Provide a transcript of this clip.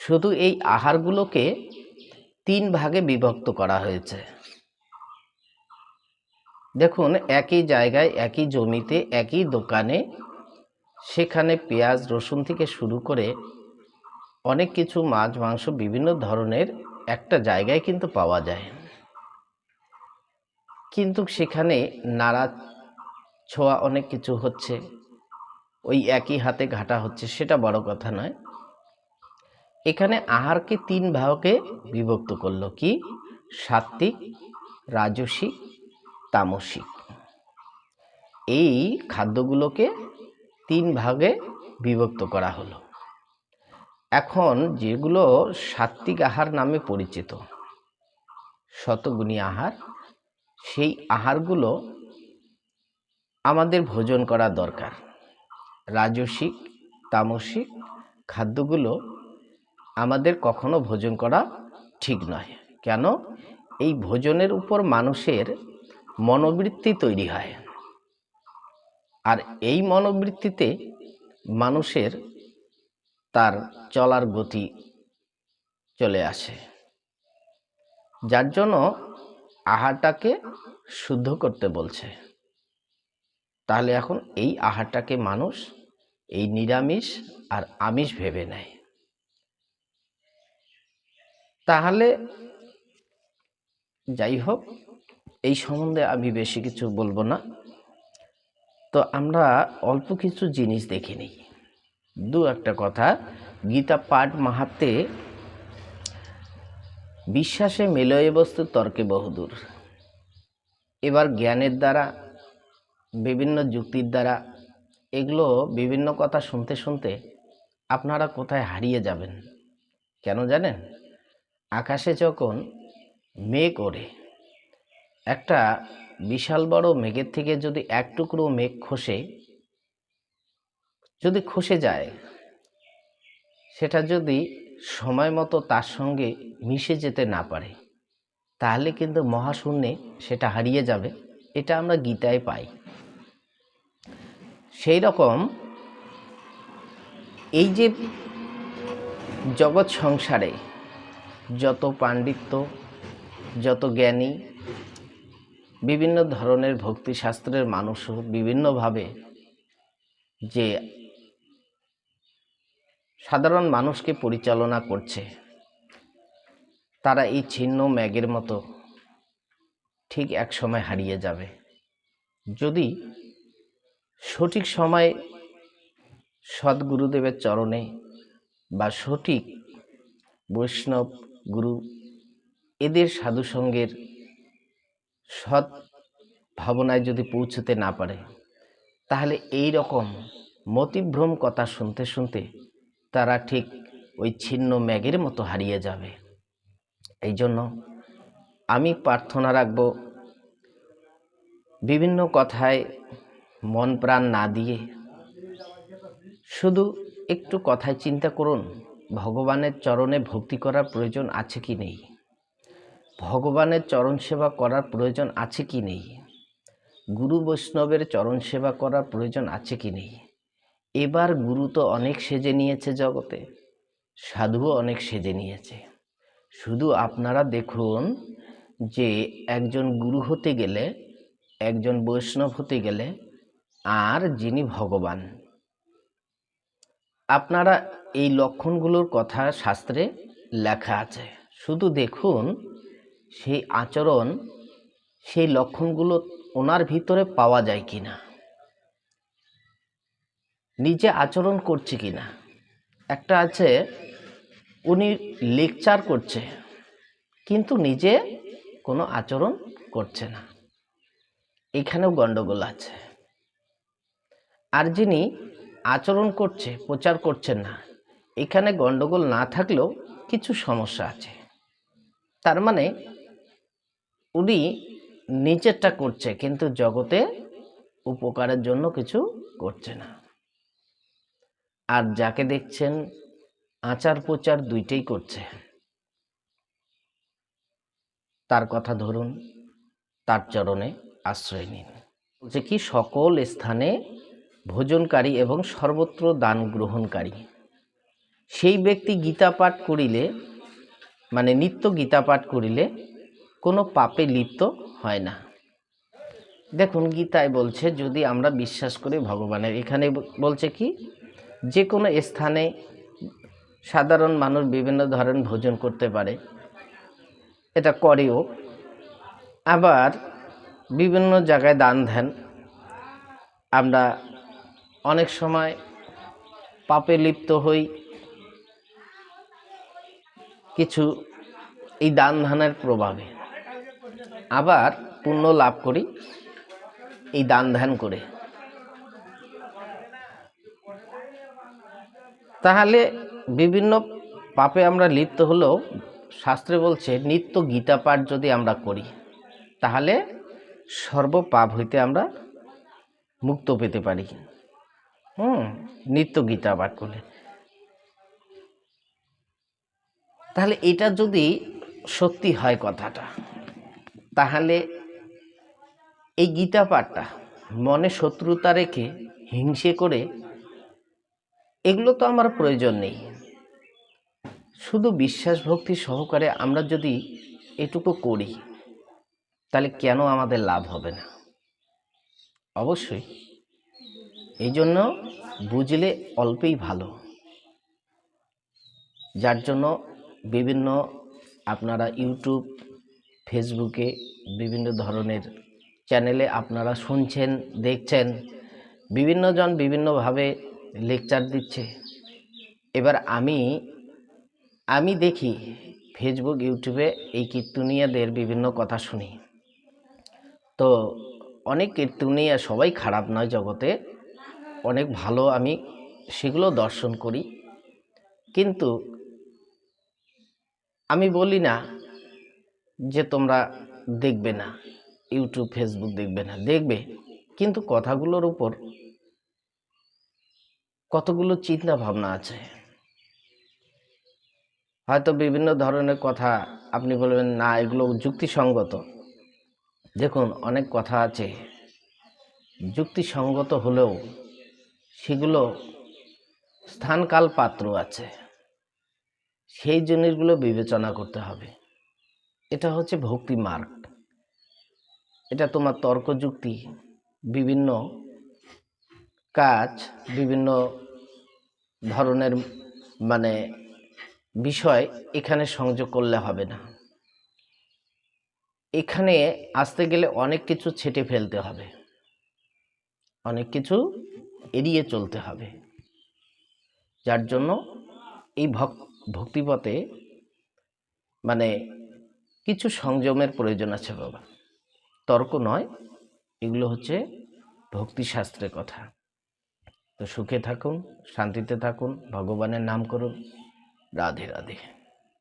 শুধু এই আহারগুলোকে তিন ভাগে বিভক্ত করা হয়েছে। দেখুন, একই জায়গায়, একই জমিতে, একই দোকানে, সেখানে পেঁয়াজ, রসুন থেকে শুরু করে অনেক কিছু মাছ, মাংস, বিভিন্ন ধরনের একটা জায়গায় কিন্তু পাওয়া যায়। কিন্তু সেখানে নাড়া ছোঁয়া অনেক কিছু হচ্ছে। ওই একই হাতে ঘাটা হচ্ছে, সেটা বড় কথা নয়। এখানে আহারকে তিন ভাগে বিভক্ত করল কি? সাত্ত্বিক, রাজসিক, তামসিক। এই খাদ্যগুলোকে তিন ভাগে বিভক্ত করা হলো। এখন যেগুলো সাত্ত্বিক আহার নামে পরিচিত, শতগুণী আহার, সেই আহারগুলো আমাদের ভোজন করা দরকার। রাজসিক, তামসিক খাদ্যগুলো আমাদের কখনো ভোজন করা ঠিক নয়। কেন? এই ভোজনের উপর মানুষের মনোবৃত্তি তৈরি হয়। আর এই মনোবৃত্তিতে মানুষের তার চলার গতি চলে আসে। যার জন্য আহারটাকে শুদ্ধ করতে বলছে। তাহলে এখন এই আহারটাকে মানুষ এই নিরামিষ আর আমিষ ভেবে নেয়। তাহলে যাই হোক এই সম্বন্ধে আমি বেশি কিছু বলব না। তো আমরা অল্প কিছু জিনিস দেখে নিই। দু একটা কথা, গীতা পাঠ মাহাত্মে বিশ্বাসে মেলয় বস্তু তর্কে বহুদূর। এবার জ্ঞানের দ্বারা, বিভিন্ন যুক্তির দ্বারা, এগুলো বিভিন্ন কথা শুনতে শুনতে আপনারা কোথায় হারিয়ে যাবেন? কেন জানেন? আকাশে যখন মেঘ ওড়ে, একটা বিশাল বড় মেঘের থেকে যদি এক টুকরো মেঘ খসে, যদি খসে যায়, সেটা যদি সময় মতো তার সঙ্গে মিশে যেতে না পারে, তাহলে কিন্তু মহাশূন্যে সেটা হারিয়ে যাবে। এটা আমরা গীতায় পাই। সেই রকম এই যে জগৎ সংসারে যত পাণ্ডিত্য, যত জ্ঞানী, বিভিন্ন ধরনের ভক্তিশাস্ত্রের মানুষও বিভিন্নভাবে যে সাধারণ মানুষকে পরিচালনা করছে, তারা এই ছিন্ন ম্যাগের মতো ঠিক এক সময় হারিয়ে যাবে। যদি সঠিক সময় সদ্গুরুদেবের চরণে বা সঠিক বৈষ্ণব গুরু, এদের সাধুসঙ্গের সৎ ভাবনায় যদি পৌঁছতে না পারে, তাহলে এই রকম মতিভ্রম কথা শুনতে শুনতে তারা ঠিক ওই ছিন্ন ম্যাগের মতো হারিয়ে যাবে। এই জন্য আমি প্রার্থনা রাখব, বিভিন্ন কথায় মন প্রাণ না দিয়ে শুধু একটু কথায় চিন্তা করুন ভগবানের চরণে ভক্তি করার প্রয়োজন আছে কি নেই? ভগবানের চরণ সেবা করার প্রয়োজন আছে কি নেই? গুরু বৈষ্ণবের চরণ সেবা করার প্রয়োজন আছে কি নেই? এবার গুরু তো অনেক সেজে নিয়েছে জগতে, সাধুও অনেক সেজে নিয়েছে। শুধু আপনারা দেখুন যে একজন গুরু হতে গেলে, একজন বৈষ্ণব হতে গেলে, আর যিনি ভগবান আপনারা এই লক্ষণগুলোর কথা শাস্ত্রে লেখা আছে। শুধু দেখুন, সেই আচরণ, সেই লক্ষণগুলো ওনার ভিতরে পাওয়া যায় কি না নিজে আচরণ করছে কি না একটা আছে, উনি লেকচার করছে, কিন্তু নিজে কোনো আচরণ করছে না। এখানেও গণ্ডগোল আছে। আর যিনি আচরণ করছে, প্রচার করছেন না। এখানে গণ্ডগোল না থাকলেও কিছু সমস্যা আছে। তার মানে উনি নিজেরটা করছে, কিন্তু জগতে উপকারের জন্য কিছু করছে না। আর যাকে দেখছেন, আচার প্রচার দুইটাই করছে। তার কথা ধরুন, তার চরণে আশ্রয় নিন। বলছে কি সকল স্থানে ভোজনকারী এবং সর্বত্র দান গ্রহণকারী। সেই ব্যক্তি গীতা পাঠ করিলে মানে নিত্য গীতা পাঠ করিলে কোনো পাপে লিপ্ত হয় না। দেখুন, গীতায় বলছে, যদি আমরা বিশ্বাস করি ভগবানের, এখানে বলছে কি, যে কোনো স্থানে সাধারণ মানুষ বিভিন্ন ধরনের ভোজন করতে পারে। এটা করেও। আবার বিভিন্ন জায়গায় দান ধ্যান আমরা অনেক সময় পাপে লিপ্ত হই। কিছু এই দান ধ্যানের প্রভাবে। আবার পুণ্য লাভ করি এই দান ধ্যান করে। তাহলে বিভিন্ন পাপে আমরা লিপ্ত হলেও শাস্ত্রে বলছে, নিত্য গীতা পাঠ যদি আমরা করি, তাহলে সর্বপাপ হইতে আমরা মুক্ত পেতে পারি। হুম, নিত্য গীতা পাঠ করলে। তাহলে এটা যদি সত্যি হয় কথাটা, তাহলে এই গীতা পাঠটা মনে শত্রুতা রেখে হিংসে করে, এগুলো তো আমার প্রয়োজন নেই। শুধু বিশ্বাস ভক্তি সহকারে আমরা যদি এটুকু করি, তাহলে কেন আমাদের লাভ হবে না? অবশ্যই এই জন্য বুঝলে অল্পেই ভালো। যার জন্য বিভিন্ন আপনারা ইউটিউব ফেসবুকে বিভিন্ন ধরনের চ্যানেলে আপনারা শুনছেন, দেখছেন বিভিন্নজন বিভিন্নভাবে লেকচার দিচ্ছে। এবার আমি আমি দেখি ফেসবুক ইউটিউবে এই কীর্তনীয়দের বিভিন্ন কথা শুনি। তো অনেক কীর্তনীয় সবাই খারাপ নয় জগতে অনেক ভালো আমি সেগুলো দর্শন করি। কিন্তু আমি বলি না যে তোমরা দেখবে না, ইউটিউব, ফেসবুক দেখবে না, দেখবে। কিন্তু কথাগুলোর উপর কতগুলো চিন্তা ভাবনা আছে। হয়তো বিভিন্ন ধরনের কথা আপনি বলবেন, না, এগুলো যুক্তিসঙ্গত। দেখুন, অনেক কথা আছে। যুক্তিসঙ্গত হলেও সেগুলো স্থানকাল পাত্র আছে। সেই জিনিসগুলো বিবেচনা করতে হবে। এটা হচ্ছে ভক্তি মার্গ। এটা তোমার তর্ক যুক্তি বিভিন্ন কাজ, বিভিন্ন ধরনের মানে বিষয় এখানে সংযোগ করলে হবে না। এখানে আসতে গেলে অনেক কিছু ছেটে ফেলতে হবে। অনেক কিছু এড়িয়ে চলতে হবে। যার জন্য এই ভক, ভক্তিপথে মানে কিছু সংযমের প্রয়োজন আছে বাবা। তর্ক নয়, এগুলো হচ্ছে ভক্তিশাস্ত্রের কথা। তো সুখে থাকুন, শান্তিতে থাকুন, ভগবানের নাম করুন। রাধে রাধে।